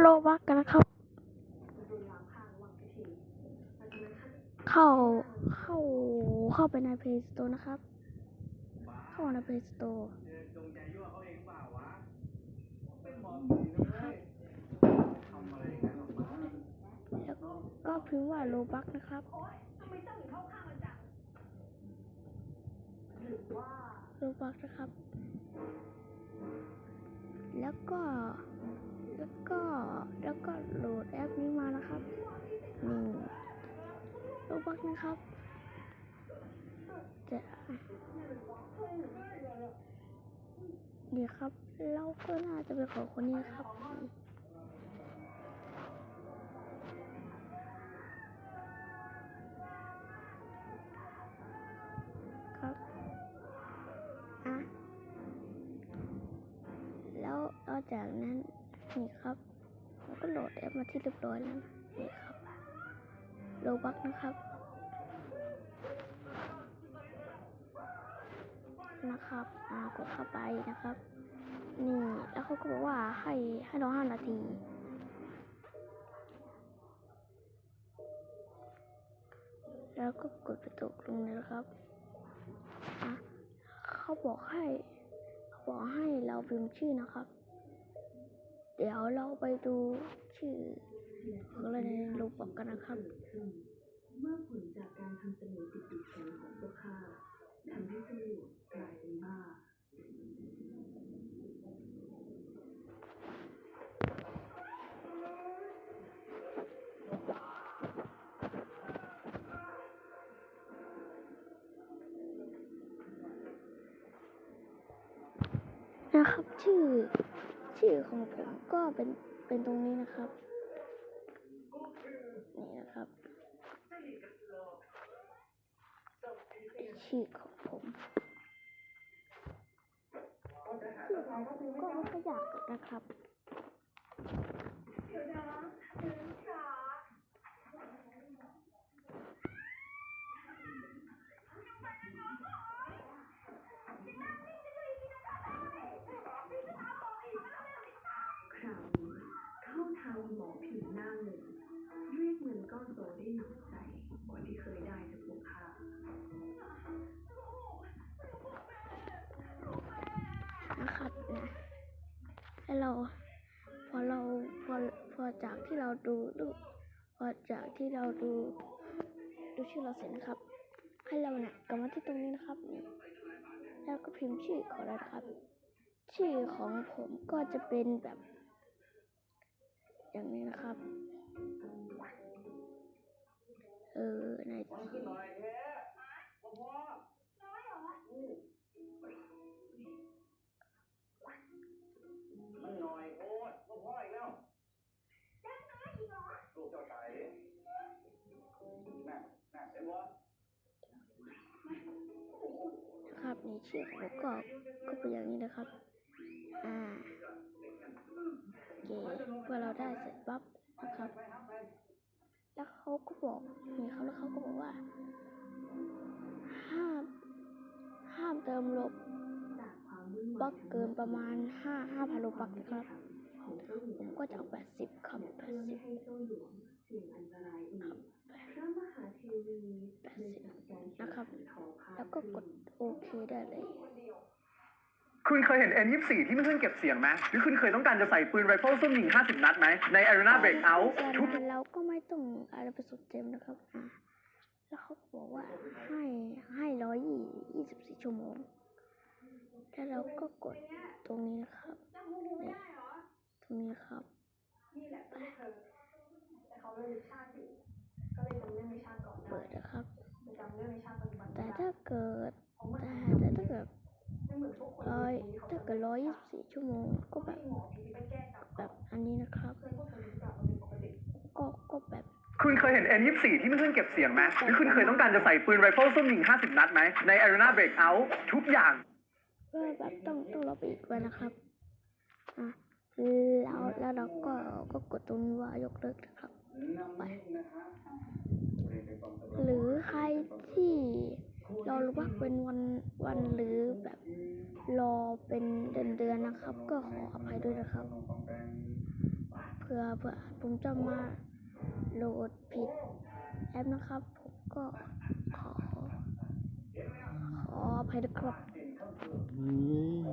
โลบักกันนะครับ เข้าเข้าเข้าไปใน Play Store นะครับ เข้าใน Play Store จตัวเขาเองเปล่าวะเป็นหมอครับทำอะไรกันออกมาแล้วก็พิมพ์ว่าโลบักนะครับโลบักนะครับ แล้วก็ แล้วก็ แอปนี้มานะครับนี่โลบักนะครับ จะเดี๋ยวครับ เราก็น่าจะเป็นของคนนี้ครับครับอะแล้วเอาจากนั้นนี่ครับ ก็โหลดแอปมาที่เรียบร้อยแล้วนะนี่ครับโลบักนะครับ นะครับอ่ากดเข้าไปนะครับ นี่แล้วเขาก็บอกว่าให้ให้รอห้านาทีแล้วก็กดไปตกลงเลยนะครับอะเขาบอกให้ เขาบอกให้เราพิมพ์ชื่อนะครับ เดี๋ยวเราไปดูชื่อของเราในรูปบอกกันนะครับ เมื่อผลจากการทำสมุนติดติดกันของพวกข้าทำให้สมุนกลายเป็นบ้านะครับชื่อ ชื่อของผมก็เป็นเป็นตรงนี้นะครับ นี่นะครับชื่อของผมชื่อของผมก็ไม่ค่อยยากหรอกนะครับ ได้หนักใจกว่าที่เคยได้จากพวกข้านะครับนะแล้เราพอเราพอพอจากที่เราดูดูพอจากที่เราดูดูชื่อเราเสร็จนะครับ ให้เราเนี่ยกลับมาที่ตรงนี้นะครับ แล้วก็พิมพ์ชื่อของเราครับ ชื่อของผมก็จะเป็นแบบ อย่างนี้นะครับ เออในขึ้นหน่อยแค่พ่อพ่อมันหน่อยโคตรพ่อพ่ออีกแล้วลูกเจ้าชายน่ะน่ะเห็นบ่นะครับนี่ชื่อผมก็ก็เป็นอย่างนี้นะครับ อ่าโอเคเมื่อเราได้เสร็จปั๊บ บล็วาอยกเกินประมาณห้าห้าพันลบบักนะครับของเจ้าหญิผงมก็จะเอาแปดสิบครับแปเพื่ดอสิไม่บให้เจ้าหลวงเสี่ยงอันตรายอื่นพระมหาเทวีเลยสั่งการให้นะครับทอผ้าแล้วก็กดโอเคได้เลยคุณเคยเห็น N24 ที่มันเครื่องเก็บเสียงไหมหรือคุณเคยต้องการจะใส่ปืนไรเฟิลซุ่มยิง 50 นัดไหม ใน Arena Breakout ทุกแต่เราก็ไม่ต้องอะไรไปสุดเต็มนะครับอ่าแล้วเขาก็บอกว่าให้ให้ร้อยยี่ยี่สิบสี่ชั่วโมง แล้วเราก็กดตรงนี้นะครับเนี่ยตรงนี้ครับแต่เขาเรียนวิชาอยู่ก็เลยจำเรื่องวิชาก่อนได้เปิดนะครับ แต่จำเรื่องวิชาปัจจุบันแต่ไม่ได้ถ้าเกิดเพราะมันแต่แต่ถ้าเกิดไม่เหมือนพวกคนร้อยที่เขาถ้าเกิดร้อยยี่สิบสี่ชั่วโมงก็แบบหมอผีไปแก้กลับแบบอันนี้นะครับเพื่อนพวกคนที่กลับมาเป็นปกติก็ก็แบบคุณเคยเห็น N24 ที่มันเครื่องเก็บเสียงไหมหรือคุณเคยต้องการจะใส่ปืนไรเฟิลซุ่มยิง 50 นัดไหมใน Arena Breakout ทุกอย่าง ก็แบบต้องต้องรอไปอีกวันนะครับอะแล้วแล้วเราก็ก็กดตรงนี้ว่ายกเลิกนะครับไปหรือใครที่รอรู้ว่าเป็นวันวันหรือแบบรอเป็นเดือนเดือนนะครับ ก็ขออภัยด้วยนะครับเพื่อผื่อเผื่อผมจะมาโหลดผิดแอปนะครับ ผมก็ขอขออภัยนะครับ อืม